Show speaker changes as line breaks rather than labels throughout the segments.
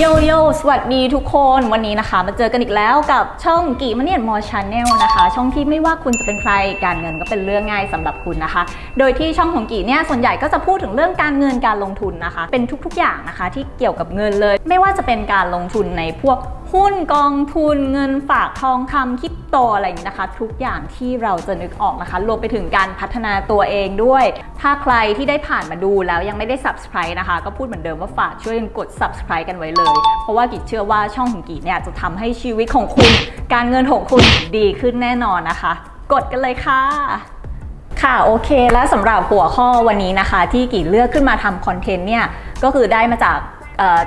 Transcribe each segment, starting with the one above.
โยโย่สวัสดีทุกคนวันนี้นะคะ มาเจอกันอีกแล้วกับช่องกีมันเนียนมอชาแนลนะคะ ช่องที่ไม่ว่าคุณจะเป็นใครการเงินก็เป็นเรื่องง่ายสำหรับคุณนะคะ โดยที่ช่องของกีเนี่ยส่วนใหญ่ก็จะพูดถึงเรื่องการเงินการลงทุนนะคะ เป็นทุกๆอย่างนะคะที่เกี่ยวกับเงินเลย ไม่ว่าจะเป็นการลงทุนในพวก หุ้นกองทุนเงินฝากทองคำคริปโตอะไรอย่างนี้นะคะ ทุกอย่างที่เราจะนึกออกนะคะ รวมไปถึงการพัฒนาตัวเองด้วย ถ้าใครที่ได้ผ่านมาดูแล้วยังไม่ได้ subscribe นะคะ ก็พูดเหมือนเดิมว่าฝากช่วยกด subscribe กันไว้เลย เพราะว่ากิจเชื่อว่าช่องของกิจเนี่ยจะทำให้ชีวิตของคุณ การเงินของคุณดีขึ้นแน่นอนนะคะ กดกันเลยค่ะค่ะโอเค และสำหรับหัวข้อวันนี้นะคะ ที่กี่เลือกขึ้นมาทำคอนเทนต์เนี่ยก็คือได้มาจาก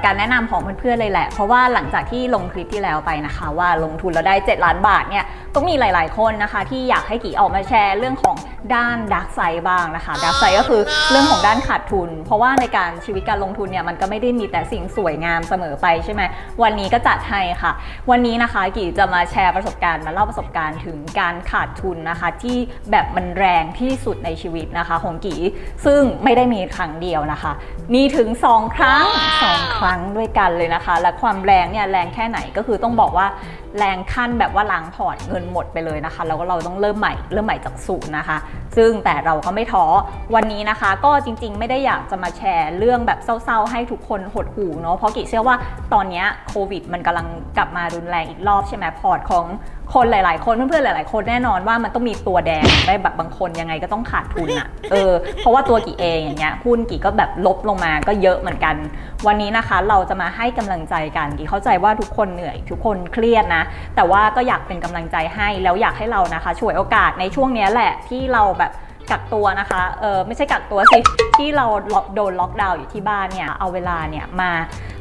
การแนะนำของเพื่อนๆเลยแหละ เพราะว่าหลังจากที่ลงคลิปที่แล้วไปนะคะ ว่าลงทุนแล้วได้ 7 ล้านบาทเนี่ยก็มีหลาย ๆ คนนะคะ ที่อยากให้กี่ออกมาแชร์เรื่องของ ด้านดักไซบ้างนะคะดักไซก็คือเรื่องของด้านขาดทุน เพราะว่าในการชีวิตการลงทุนเนี่ยมันก็ไม่ได้มีแต่สิ่งสวยงามเสมอไปใช่ไหมวันนี้ก็จัดให้ค่ะ วันนี้นะคะกี่จะมาแชร์ประสบการณ์มาเล่าประสบการณ์ถึงการขาดทุนนะคะ ที่แบบมันแรงที่สุดในชีวิตนะคะ ของกี่ซึ่งไม่ได้มีครั้งเดียวนะคะ มีถึง 2 ครั้ง 2 ครั้งด้วยกันเลยนะคะ และความแรงเนี่ยแรงแค่ไหนก็คือต้องบอกว่าแรงขั้นแบบว่าล้างพอร์ตเงินหมดไปเลยนะคะแล้วก็เราต้องเริ่มใหม่เริ่มใหม่จากศูนย์นะคะซึ่งแต่เราก็ไม่ท้อวันนี้นะคะ ก็จริงๆ ไม่ได้อยากจะมาแชร์เรื่องแบบเศร้าๆ ให้ทุกคนหดหูเนาะเพราะกิเชื่อว่าตอนนี้โควิดมันกำลังกลับมารุนแรงอีกรอบใช่ไหมพอร์ตของ คนหลาย ๆ คนเพื่อนๆหลาย ๆ คนแน่นอนว่ามันต้องมีตัวแดงได้แบบบางคนยังไงก็ต้องขาดทุนอะเออเพราะว่าตัวกี่เองอย่างเงี้ยหุ้นกี่ก็แบบลบลงมาก็เยอะเหมือนกัน วันนี้นะคะเราจะมาให้กำลังใจกันกี่เข้าใจว่าทุกคนเหนื่อย ทุกคนเครียดนะ แต่ว่าก็อยากเป็นกำลังใจให้แล้วอยากให้เรานะคะช่วยโอกาสในช่วงนี้แหละที่เราแบบกักตัวนะคะ เออไม่ใช่กักตัวสิ ที่เราโดนล็อกดาวน์อยู่ที่บ้านเนี่ย เอาเวลาเนี่ยมา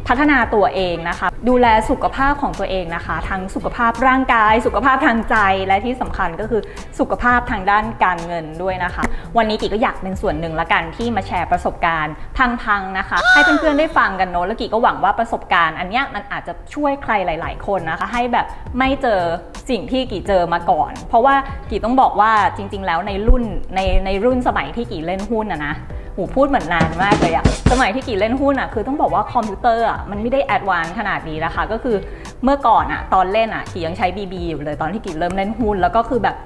พัฒนาตัวเองนะคะ ดูแลสุขภาพของตัวเองนะคะ ทั้งสุขภาพร่างกาย สุขภาพทางใจและที่สำคัญก็คือสุขภาพทางด้านการเงินด้วยนะคะ วันนี้กีก็อยากเป็นส่วนหนึ่งละกันที่มาแชร์ประสบการณ์พังๆนะคะ ให้เพื่อนๆได้ฟังกันเนอะแล้วกีก็หวังว่าประสบการณ์อันเนี้ยมันอาจจะช่วยใครหลาย ๆ คนนะคะ ให้แบบไม่เจอสิ่งที่กีเจอมาก่อน เพราะว่ากีต้องบอกว่าจริง ๆ แล้วในรุ่นในในรุ่นสมัยที่กีเล่นหุ้นอะนะ หูพูดเหมือนนานมากเลยอะสมัยที่กี่เล่นหุ้นอะคือต้องบอกว่าคอมพิวเตอร์อะมันไม่ได้แอดวานขนาดนี้นะคะก็คือเมื่อก่อนอะตอนเล่นอะกี่ยังใช้ BB อยู่เลยตอนที่กี่เริ่มเล่นหุ้นแล้วก็คือแบบ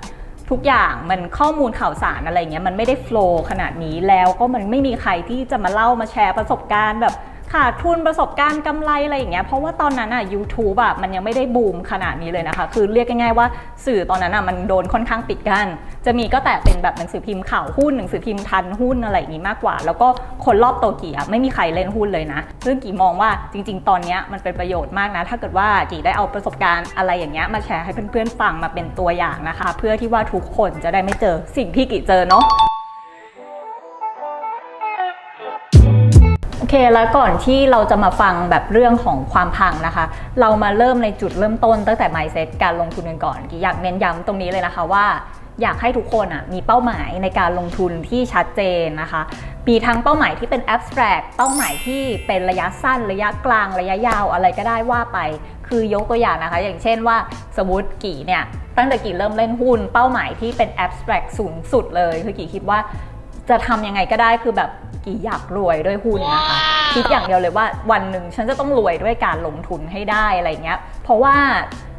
ทุกอย่างมันข้อมูลข่าวสารอะไรเงี้ยมันไม่ได้โฟล์ขนาดนี้แล้วก็มันไม่มีใครที่จะมาเล่ามาแชร์ประสบการณ์แบบ ขาดทุนประสบการณ์กำไรอะไรอย่างเงี้ยเพราะว่าตอนนั้นอะ YouTube อะมันยังไม่ได้บูมขนาดนี้เลยนะคะ คือเรียกง่ายๆว่าสื่อตอนนั้นอะมันโดนค่อนข้างปิดกั้นจะมีก็แต่เป็นแบบหนังสือพิมพ์ข่าวหุ้นหนังสือพิมพ์ทันหุ้นอะไรอย่างนี้มากกว่า แล้วก็คนรอบโตวกี่อะไม่มีใครเล่นหุ้นเลยนะซึ่งกี่มองว่าจริง ๆ ตอนนี้มันเป็นประโยชน์มากนะ ถ้าเกิดว่ากี่ได้เอาประสบการณ์อะไรอย่างเงี้ยมาแชร์ให้เพื่อนๆฟังมาเป็นตัวอย่างนะคะ เพื่อที่ว่าทุกคนจะได้ไม่เจอสิ่งที่กี่เจอเนาะ เคแล้วก่อนที่เราจะมาฟังแบบเรื่องของความพังนะคะ เรามาเริ่มในจุดเริ่มต้นตั้งแต่ mindset การลงทุนกันก่อนกี่อยากเน้นย้ำตรงนี้เลยนะคะว่าอยากให้ทุกคนอะมีเป้าหมายในการลงทุนที่ชัดเจนนะคะ มีทั้งเป้าหมายที่เป็น abstract เป้าหมายที่เป็นระยะสั้น ระยะกลาง ระยะยาวอะไรก็ได้ว่าไป คือยกตัวอย่างนะคะ อย่างเช่นว่าสมมติกี่เนี่ยตั้งแต่กี่เริ่มเล่นหุ้น เป้าหมายที่เป็น abstract สูงสุดเลย คือกี่คิดว่า จะทำยังไงก็ได้คือแบบกี่อยากรวยด้วยหุ้นนะคะ คิดอย่างเดียวเลยว่าวันหนึ่งฉันจะต้องรวยด้วยการลงทุนให้ได้อะไรเงี้ย เพราะว่า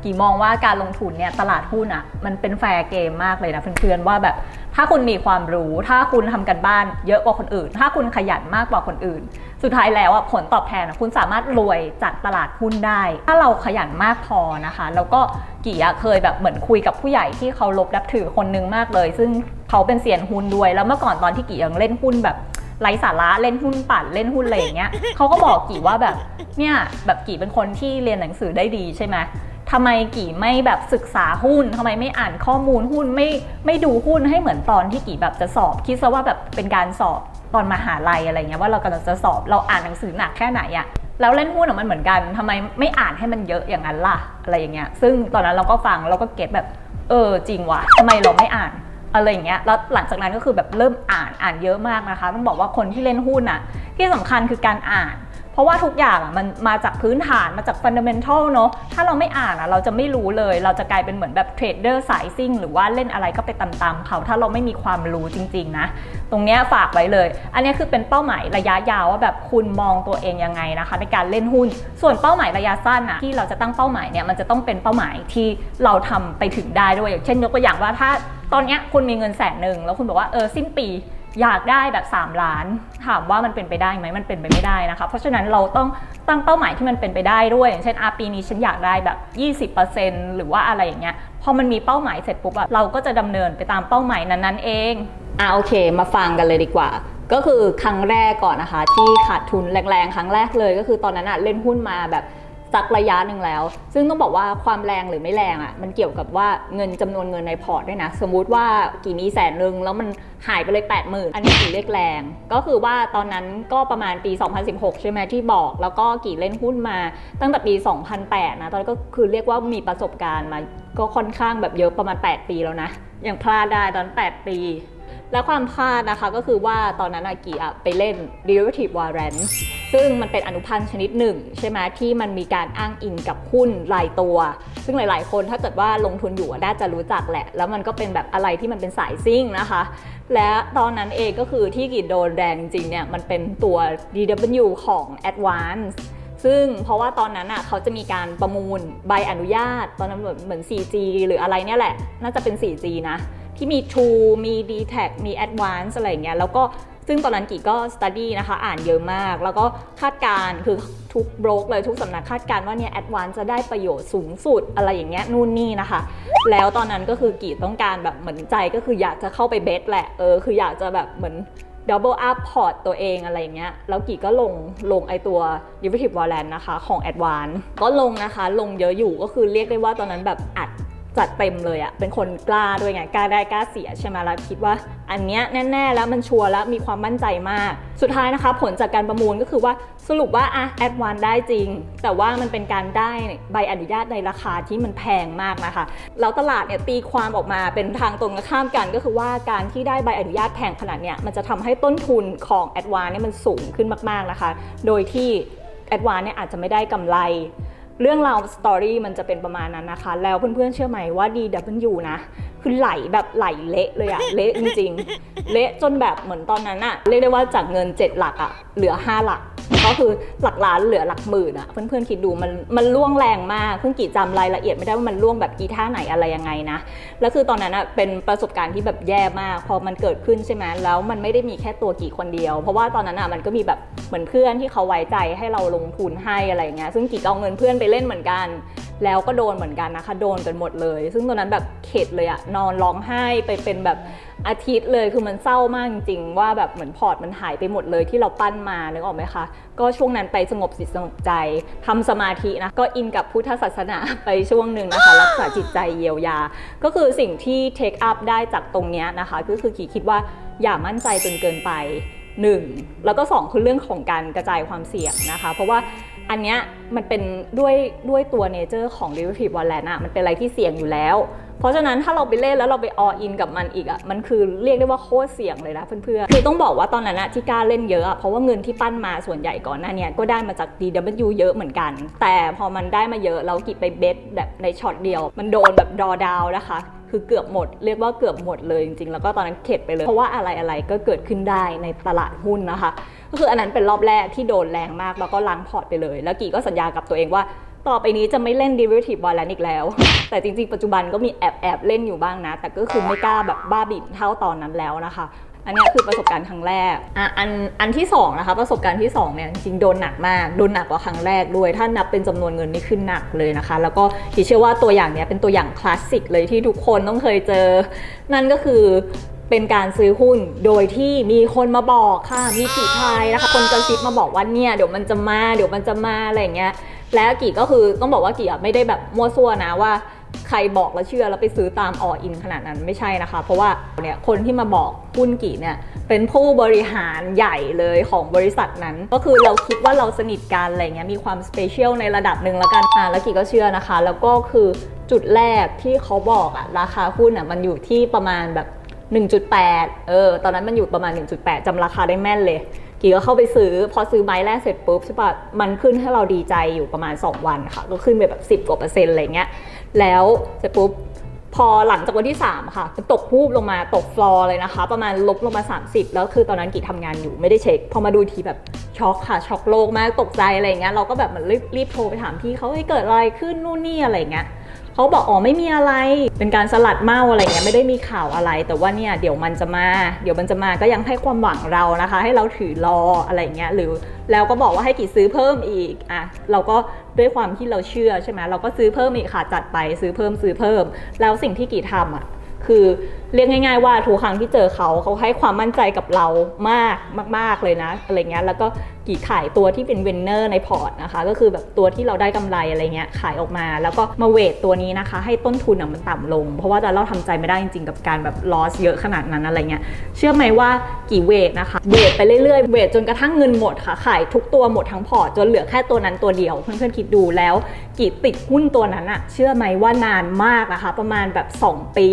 กี่มองว่าการลงทุนเนี่ยตลาดหุ้นอะ่ะมันเป็นแฟร์เกมมากเลยนะเพื่อนๆว่าแบบถ้าคุณมีความรู้ ถ้าคุณทำกันบ้านเยอะกว่าคนอื่น ถ้าคุณขยันมากกว่าคนอื่น สุดท้ายแล้วอะผลตอบแทนอะคุณสามารถรวยจากตลาดหุ้นได้ ถ้าเราขยันมากพอนะคะ แล้วก็กี่อะเคยแบบเหมือนคุยกับผู้ใหญ่ที่เขาลบนับถือคนนึงมากเลย ซึ่งเขาเป็นเซียนหุ้นด้วยแล้วเมื่อก่อนตอนที่กี่ยังเล่นหุ้นแบบ ไร้สาระเล่นหุ้นปั่นเล่นหุ้นอะไรอย่างเงี้ยเขาก็บอกกี่ว่าแบบเนี่ยแบบกี่เป็นคนที่เรียนหนังสือได้ดีใช่ไหมทำไมกี่ไม่แบบศึกษาหุ้นทำไมไม่อ่านข้อมูลหุ้นไม่ไม่ดูหุ้นให้เหมือนตอนที่กี่แบบจะสอบ คิดซะว่าแบบเป็นการสอบตอนมหาลัยอะไรเงี้ยว่าเรากำลังจะสอบเราอ่านหนังสือหนักแค่ไหนอะแล้วเล่นหุ้นอะมันเหมือนกันทำไมไม่อ่านให้มันเยอะอย่างนั้นล่ะ อะไรอย่างเงี้ย ซึ่งตอนนั้นเราก็ฟังเราก็เก็ตแบบ เออจริงว่ะทำไมเราไม่อ่าน อะไรอย่างเงี้ยแล้วหลังจากนั้นก็คือแบบเริ่มอ่านอ่านเยอะมากนะคะ ต้องบอกว่าคนที่เล่นหุ้นอะที่สำคัญคือการอ่าน เพราะว่าทุกอย่างอะมันมาจากพื้นฐานมาจากฟันเดเมนทัลเนาะถ้าเราไม่อ่านอะเราจะไม่รู้เลย เราจะกลายเป็นเหมือนแบบเทรดเดอร์สายซิ่งหรือว่าเล่นอะไรก็ไปตามๆเขา ถ้าเราไม่มีความรู้จริง ๆ นะ ตรงเนี้ยฝากไว้เลย อันนี้คือเป็นเป้าหมายระยะยาวว่าแบบคุณมองตัวเองยังไงนะคะ ในการเล่นหุ้น ส่วนเป้าหมายระยะสั้นอะที่เราจะตั้งเป้าหมายเนี่ยมันจะต้องเป็นเป้าหมายที่เราทำไปถึงได้ด้วยอย่างเช่นยกตัวอย่างว่าถ้า ตอนนี้คุณมีเงินแสนหนึ่งแล้วคุณบอกว่าเออสิ้นปีอยากได้แบบ 3 ล้าน ถามว่ามันเป็นไปได้ไหมมันเป็นไปไม่ได้นะคะ เพราะฉะนั้นเราต้องตั้งเป้าหมายที่มันเป็นไปได้ด้วย อย่างเช่นอาปีนี้ฉันอยากได้แบบ 20%หรือว่าอะไรอย่างเงี้ยพอมันมีเป้าหมายเสร็จปุ๊บอะเราก็จะดำเนินไปตามเป้าหมายนั้นๆเองอะโอเค มาฟังกันเลยดีกว่า ก็คือครั้งแรกก่อนนะคะ ที่ขาดทุนแรงๆ ครั้งแรกเลย ก็คือตอนนั้นอะเล่นหุ้นมาแบบ สักระยะหนึ่งแล้ว ซึ่งต้องบอกว่าความแรงหรือไม่แรงอะ่ะมันเกี่ยวกับว่าเงินจำนวนเงินในพอร์ตด้วยนะ สมมุติว่ากี่มีแสนหนึ่งแล้วมันหายไปเลย 8 0,000 อันนี้กี่เรียกแรง ก็คือว่าตอนนั้นก็ประมาณปี 2016 ใช่ไหมที่บอก แล้วก็กี่เล่นหุ้นมาตั้งแต่ปี 2008 นะ ตอนนั้นก็คือเรียกว่ามีประสบการณ์มาก็ค่อนข้างแบบเยอะประมาณ 8 ปีแล้วนะ อยังพลาดได้ตอน 8 ปี และความพลาดนะคะก็คือว่าตอนนั้นอากิอะไปเล่น derivative warrant ซึ่งมันเป็นอนุพันธ์ชนิดหนึ่ง ใช่ไหมที่มันมีการอ้างอิงกับหุ้นรายตัว ซึ่งหลาย ๆ คนถ้าเกิดว่าลงทุนอยู่น่าจะรู้จักแหละ แล้วมันก็เป็นแบบอะไรที่มันเป็นสายซิ่งนะคะ และตอนนั้นเองก็คือที่กิดโดนแรงจริงๆเนี่ยมันเป็นตัว DW ของ Advance ซึ่งเพราะว่าตอนนั้นอะเขาจะมีการประมูลใบอนุญาต ตอนนั้นเหมือน 4G หรืออะไรเนี่ยแหละ น่าจะเป็น 4G นะ ที่มี True มี d t a c มี Advance อะไรอย่างเงี้ยแล้วก็ซึ่งตอนนั้นกีก็ study นะคะ อ่านเยอะมาก แล้วก็คาดการณ์คือทุกโบรกเลยทุกสำนักคาดการณ์ว่าเนี่ย Advance จะได้ประโยชน์สูงสุดอะไรอย่างเงี้ยนู่นนี่นะคะ แล้วตอนนั้นก็คือกีต้องการแบบเหมือนใจก็คืออยากจะเข้าไปเบสแหละเออคืออยากจะแบบเหมือน double up port ตัวเองอะไรอย่างเงี้ย แล้วกี่ก็ลงลงไอตัว derivative warrant นะคะ ของ Advance ก็ลงนะคะ ลงเยอะอยู่ก็คือเรียกได้ว่าตอนนั้นแบบอัด จัดเต็มเลยอะเป็นคนกล้าด้วยไง กล้าได้กล้าเสียใช่ไหมแล้วคิดว่า อันเนี้ยแน่ๆ แล้วมันชัวร์แล้วมีความมั่นใจมาก สุดท้ายนะคะ ผลจากการประมูลก็คือว่าสรุปว่าอะ Advance ได้จริง แต่ว่ามันเป็นการได้ใบอนุญาตในราคาที่มันแพงมากนะคะ แล้วตลาดเนี่ยตีความออกมาเป็นทางตรงข้ามกันก็คือว่าการที่ได้ใบอนุญาตแพงขนาดเนี้ยมันจะทำให้ต้นทุนของ a d v a n c e เนี่ยมันสูงขึ้นมากๆนะคะ โดยที่ a d v a n c e เนี่ยอาจจะไม่ได้กำไร เรื่องราวสตอรี่มันจะเป็นประมาณนั้นนะคะ แล้วเพื่อนๆเชื่อไหมว่า DW นะ คือไหลแบบไหลเละเลยอะเละจริงๆ เละจนแบบเหมือนตอนนั้นอะเรียกได้ว่าจากเงิน 7 หลักอะเหลือ 5 หลัก ก็คือหลักล้านเหลือหลักหมื่นอะเพื่อนๆคิดดูมันมันล่วงแรงมากเพิ่งกี่จำรายละเอียดไม่ได้ว่ามันล่วงแบบกี่ท่าไหนอะไรยังไงนะแล้วคือตอนนั้นอะเป็นประสบการณ์ที่แบบแย่มาก พอมันเกิดขึ้นใช่ไหมแล้วมันไม่ได้มีแค่ตัวกี่คนเดียว เพราะว่าตอนนั้นอะมันก็มีแบบเหมือนเพื่อนที่เขาไว้ใจให้เราลงทุนให้อะไรอย่างเงี้ยซึ่งกี่เอาเงินเพื่อนไปเล่นเหมือนกัน แล้วก็โดนเหมือนกันนะคะ โดนกันหมดเลย ซึ่งตอนนั้นแบบเข็ดเลยอะนอนร้องไห้ไปเป็นแบบอาทิตย์เลยคือมันเศร้ามากจริงๆ ว่าแบบเหมือนพอร์ตมันหายไปหมดเลยที่เราปั้นมานึกออกไหมคะก็ช่วงนั้นไปสงบจิตสงบใจทำสมาธินะก็อินกับพุทธศาสนาไปช่วงหนึ่งนะคะ รักษาจิตใจเยียวยา ก็คือสิ่งที่เทคอัพได้จากตรงนี้นะคะ ก็คือขีคิดว่าอย่ามั่นใจจนเกินไป 1 แล้วก็ 2 คือเรื่องของการกระจายความเสี่ยงนะคะ เพราะว่า อันเนี้ยมันเป็นด้วยด้วยตัวเนเจอร์ของ derivative warrant อะมันเป็นอะไรที่เสี่ยงอยู่แล้ว เพราะฉะนั้นถ้าเราไปเล่นแล้วเราไป all in กับมันอีกอะมันคือเรียกได้ว่าโคตรเสี่ยงเลยนะเพื่อนๆคือต้องบอกว่าตอนนั้นอะที่กล้าเล่นเยอะอะเพราะว่าเงินที่ปั้นมาส่วนใหญ่ก่อนหน้านี้ก็ได้มาจาก DW เยอะเหมือนกัน แต่พอมันได้มาเยอะเรากิบไปเบสแบบในช็อตเดียว มันโดนแบบดอดาวนะคะคือเกือบหมดเรียกว่าเกือบหมดเลยจริงๆ แล้วก็ตอนนั้นเข็ดไปเลย เพราะว่าอะไรอะไรก็เกิดขึ้นได้ในตลาดหุ้นนะคะ ก็คืออันนั้นเป็นรอบแรกที่โดนแรงมากแล้วก็ล้างพอร์ตไปเลย แล้วกี่ก็สัญญากับตัวเองว่าต่อไปนี้จะไม่เล่น derivative warrant อีกแล้ว แต่จริงๆ ปัจจุบันก็มีแอบแอบเล่นอยู่บ้างนะ แต่ก็คือไม่กล้าแบบบ้าบิ่นเท่าตอนนั้นแล้วนะคะ อันนี้คือประสบการณ์ครั้งแรกอะอันอันที่สองนะคะประสบการณ์ที่สองเนี่ยจริงๆโดนหนักมากโดนหนักกว่าครั้งแรกด้วย ถ้านับเป็นจำนวนเงินนี่ขึ้นหนักเลยนะคะ แล้วก็ทีเชื่อว่าตัวอย่างเนี้ยเป็นตัวอย่างคลาสสิกเลยที่ทุกคนต้องเคยเจอ นั่นก็คือ เป็นการซื้อหุ้นโดยที่มีคนมาบอกค่ะ มีผีพายนะคะ คนกระซิบมาบอกว่าเนี่ยเดี๋ยวมันจะมาเดี๋ยวมันจะมาอะไรอย่างเงี้ย แล้วกี่ก็คือต้องบอกว่ากี่ไม่ได้แบบมั่วซั่วนะว่าใครบอกแล้วเชื่อแล้วไปซื้อตามออินขนาดนั้นไม่ใช่นะคะ เพราะว่าเนี่ยคนที่มาบอกหุ้นกี่เนี่ยเป็นผู้บริหารใหญ่เลยของบริษัทนั้น ก็คือเราคิดว่าเราสนิทกันอะไรเงี้ยมีความสเปเชียลในระดับหนึ่งแล้วกันอ่าแล้วกี่ก็เชื่อนะคะ แล้วก็คือจุดแรกที่เขาบอกอะราคาหุ้นอะมันอยู่ที่ประมาณแบบ 1.8 เออ ตอนนั้นมันอยู่ประมาณ 1.8จำราคาได้แม่นเลย กีก็เข้าไปซื้อ พอซื้อใบแรกเสร็จปุ๊บใช่ปะมันขึ้นให้เราดีใจอยู่ประมาณ 2 วันค่ะ ก็ขึ้นไปแบบ 10 กว่าเปอร์เซ็นต์อะไรเงี้ย แล้วเสร็จปุ๊บ พอหลังจากวันที่ 3 ค่ะมันตกพูบลงมาตกฟลอร์เลยนะคะ ประมาณลบลงมา 30 แล้วคือตอนนั้นกีทำงานอยู่ไม่ได้เช็ค พอมาดูทีแบบช็อกค่ะ ช็อกโลกมาก ตกใจอะไรเงี้ย เราก็แบบเหมือนรีบรีบโทรไปถามพี่เขาเฮ้ยเกิดอะไรขึ้นนู่นนี่อะไรเงี้ย เขาบอกอ๋อไม่มีอะไรเป็นการสลัดเมาอะไรเงี้ยไม่ได้มีข่าวอะไร แต่ว่าเนี่ยเดี๋ยวมันจะมา เดี๋ยวมันจะมาก็ยังให้ความหวังเรานะคะ ให้เราถือรออะไรเงี้ยหรือแล้วก็บอกว่าให้กี่ซื้อเพิ่มอีกอะเราก็ด้วยความที่เราเชื่อใช่ไหมเราก็ซื้อเพิ่มอีกค่ะจัดไปซื้อเพิ่มซื้อเพิ่ม แล้วสิ่งที่กี่ทำอะคือเรียกง่าย ๆ ว่าทุกครั้งที่เจอเขาเขาให้ความมั่นใจกับเรามากมาก ๆเลยนะอะไรเงี้ยแล้วก็ กี่ขายตัวที่เป็นเวนเนอร์ในพอร์ตนะคะ ก็คือแบบตัวที่เราได้กำไรอะไรเงี้ยขายออกมา แล้วก็มาเวทตัวนี้นะคะ ให้ต้นทุนอะมันต่ำลง เพราะว่าตอนเราทำใจไม่ได้จริงๆ กับการแบบลอสเยอะขนาดนั้นอะไรเงี้ยเชื่อไหมว่ากี่เวทนะคะเวทไปเรื่อยๆเวทจนกระทั่งเงินหมดค่ะขายทุกตัวหมดทั้งพอร์ตจนเหลือแค่ตัวนั้นตัวเดียวเพื่อนๆคิดดูแล้วกี่ติดหุ้นตัวนั้นอะเชื่อไหมว่านานมากนะคะ ประมาณแบบ 2 ปี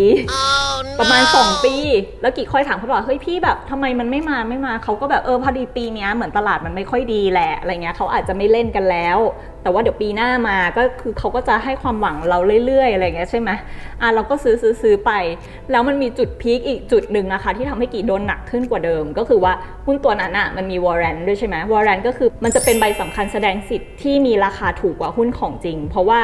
ประมาณ 2 ปี แล้วกี่ค่อยถามเขาบอกเฮ้ยพี่แบบทำไมมันไม่มาไม่มาเขาก็แบบเออพอดีปีเนี้ยเหมือนตลาดมันไไม่ค่อยดีแหละอะไรเงี้ยเขาอาจจะไม่เล่นกันแล้ว แต่ว่าเดี๋ยวปีหน้ามาก็คือเขาก็จะให้ความหวังเราเรื่อยๆอะไรเงี้ยใช่ไหมอะเราก็ซื้อซื้อซื้อไป แล้วมันมีจุดพีคอีกจุดหนึ่งนะคะที่ทำให้กีโดนหนักขึ้นกว่าเดิม ก็คือว่าหุ้นตัวนั้นอะมันมีวอร์เรนด้วยใช่ไหมวอร์เรนก็คือมันจะเป็นใบสำคัญแสดงสิทธิ์ที่มีราคาถูกกว่าหุ้นของจริง เพราะว่า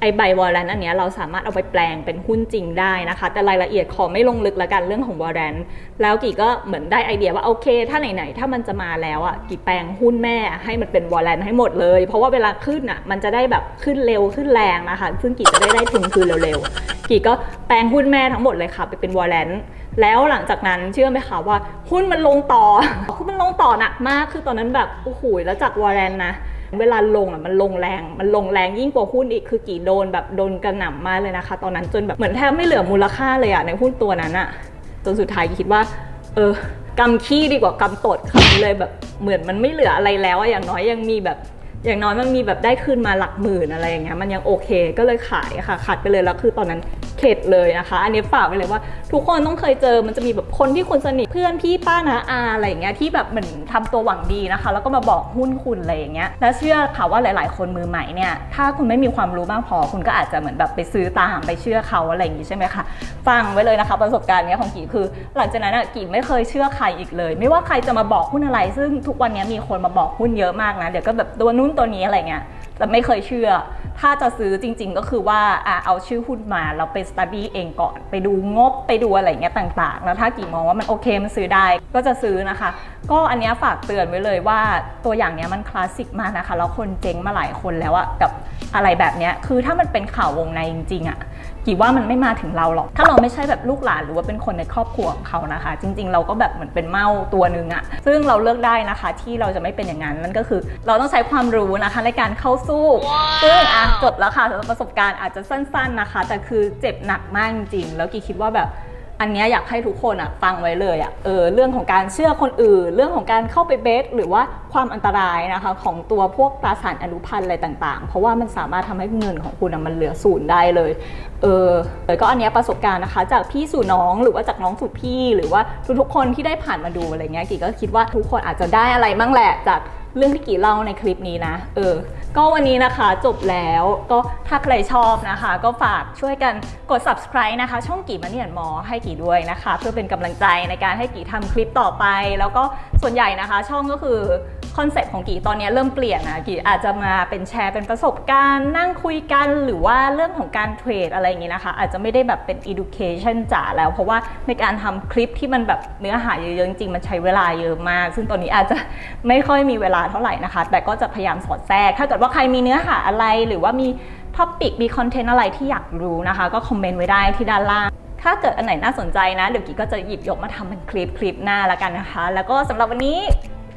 ไอใบวอร์เรนอันเนี้ยเราสามารถเอาไปแปลงเป็นหุ้นจริงได้นะคะ แต่รายละเอียดขอไม่ลงลึกละกันเรื่องของวอร์เรนแล้วกี่ก็เหมือนได้ไอเดียว่าโอเค ถ้าไหนๆถ้ามันจะมาแล้วอะกี่แปลงหุ้นแม่ให้มันเป็นวอร์เรนให้หมดเลย เพราะว่าเวลาขึ้นอะมันจะได้แบบขึ้นเร็วขึ้นแรงนะคะ ซึ่งกี่จะได้ได้ทุนคืนเร็วๆกี่ก็แปลงหุ้นแม่ทั้งหมดเลยค่ะไปเป็นวอลเลนแล้วหลังจากนั้นเชื่อไหมคะว่าหุ้นมันลงต่อหุ้นมันลงต่อหนักมากคือตอนนั้นแบบโอ้โหแล้วจากวอลเลนนะ เวลาลงอะมันลงแรง มันลงแรงยิ่งกว่าหุ้นอีกคือกี่โดนแบบโดนกระหน่ำมากเลยนะคะ ตอนนั้นจนแบบเหมือนแทบไม่เหลือมูลค่าเลยอะในหุ้นตัวนั้นอะจนสุดท้ายคิดว่า เออกำขี้ดีกว่ากำตดคำนี้เลยแบบเหมือนมันไม่เหลืออะไรแล้วอะอย่างน้อยยังมีแบบ อย่างน้อยมันมีแบบได้คืนมาหลักหมื่นอะไรอย่างเงี้ยมันยังโอเคก็เลยขายค่ะขัดไปเลยแล้วคือตอนนั้น เข็ดเลยนะคะ อันนี้ฝากไปเลยว่า ทุกคนต้องเคยเจอมันจะมีแบบคนที่คุณสนิทเพื่อนพี่ป้านาอาอะไรอย่างเงี้ยที่แบบเหมือนทำตัวหวังดีนะคะ แล้วก็มาบอกหุ้นคุณอะไรอย่างเงี้ยแล้วเชื่อค่ะว่าหลาย ๆ คนมือใหม่เนี่ยถ้าคุณไม่มีความรู้มากพอคุณก็อาจจะเหมือนแบบไปซื้อตามไปเชื่อเขาอะไรอย่างงี้ใช่ไหมคะฟังไว้เลยนะคะ ประสบการณ์เนี้ยของกี่คือ หลังจากนั้นอะกี่ไม่เคยเชื่อใครอีกเลย ไม่ว่าใครจะมาบอกหุ้นอะไร ซึ่งทุกวันนี้มีคนมาบอกหุ้นเยอะมากนะเดี๋ยวก็แบบตัวนู้นตัวนี้อะไรเงี้ย แต่ไม่เคยเชื่อ ถ้าจะซื้อจริง ๆ ก็คือว่าอเอาชื่อหุ้นมาเราไปสตัดดี้เองก่อน ไปดูงบไปดูอะไรเงี้ยต่าง ๆ แล้วถ้ากี่มองว่ามันโอเคมันซื้อได้ก็จะซื้อนะคะ ก็อันเนี้ยฝากเตือนไว้เลยว่าตัวอย่างเนี้ยมันคลาสสิกมากนะคะ แล้วคนเจ๊งมาหลายคนแล้วอะกับอะไรแบบเนี้ยคือถ้ามันเป็นข่าววงในจริงๆอะ กี่ว่ามันไม่มาถึงเราหรอก ถ้าเราไม่ใช่แบบลูกหลานหรือว่าเป็นคนในครอบครัวของเขานะคะ จริง ๆ เราก็แบบเหมือนเป็นเมาตัวหนึ่งอะซึ่งเราเลือกได้นะคะ ที่เราจะไม่เป็นอย่างนั้นนั่นก็คือ เราต้องใช้ความรู้นะคะในการเข้าสู้ ซึ่งอะจบแล้วค่ะสำหรับประสบการณ์อาจจะสั้น ๆนะคะ แต่คือเจ็บหนักมากจริงๆแล้วกี่คิดว่าแบบ อันนี้อยากให้ทุกคนอะฟังไว้เลยอะเออเรื่องของการเชื่อคนอื่น เรื่องของการเข้าไปเบสหรือว่าความอันตรายนะคะของตัวพวกตราสารอนุพันธ์อะไรต่างๆ เพราะว่ามันสามารถทำให้เงินของคุณอะมันเหลือศูนย์ได้เลยเออแต่ก็อันนี้ประสบการณ์นะคะ จากพี่สู่น้องหรือว่าจากน้องสู่พี่ หรือว่าทุกๆคนที่ได้ผ่านมาดูอะไรเงี้ยกี่ก็คิดว่าทุกคนอาจจะได้อะไรบ้างแหละจาก เรื่องที่กี่เล่าในคลิปนี้นะ เออ ก็วันนี้นะคะจบแล้ว ก็ถ้าใครชอบนะคะ ก็ฝากช่วยกันกด subscribe นะคะ ช่องกี่มาเนียนมอให้กี่ด้วยนะคะ เพื่อเป็นกำลังใจในการให้กี่ทำคลิปต่อไป แล้วก็ส่วนใหญ่นะคะ ช่องก็คือ คอนเซ็ปต์ของกี่ตอนนี้เริ่มเปลี่ยนนะกี่อาจจะมาเป็นแชร์เป็นประสบการณ์ นั่งคุยกันหรือว่าเรื่องของการเทรดอะไรอย่างงี้นะคะ อาจจะไม่ได้แบบเป็น education จ๋าแล้ว เพราะว่าในการทำคลิปที่มันแบบเนื้อหาเยอะๆจริงๆมันใช้เวลาเยอะมาก ซึ่งตอนนี้อาจจะไม่ค่อยมีเวลาเท่าไหร่นะคะ แต่ก็จะพยายามสอดแทรก ถ้าเกิดว่าใครมีเนื้อหาอะไรหรือว่ามีท็อปิกมีคอนเทนต์อะไรที่อยากรู้นะคะ ก็คอมเมนต์ไว้ได้ที่ด้านล่างถ้าเกิดอันไหนน่าสนใจนะ เดี๋ยวกิ๊กก็จะหยิบยกมาทำเป็นคลิปคลิปหน้าละกันนะคะ แล้วก็สำหรับวันนี้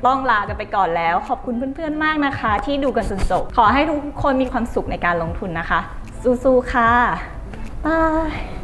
ต้องลากันไปก่อนแล้ว ขอบคุณเพื่อนๆมากนะคะ ที่ดูกันจนจบขอให้ทุกคนมีความสุขในการลงทุนนะคะ สู้ๆค่ะบาย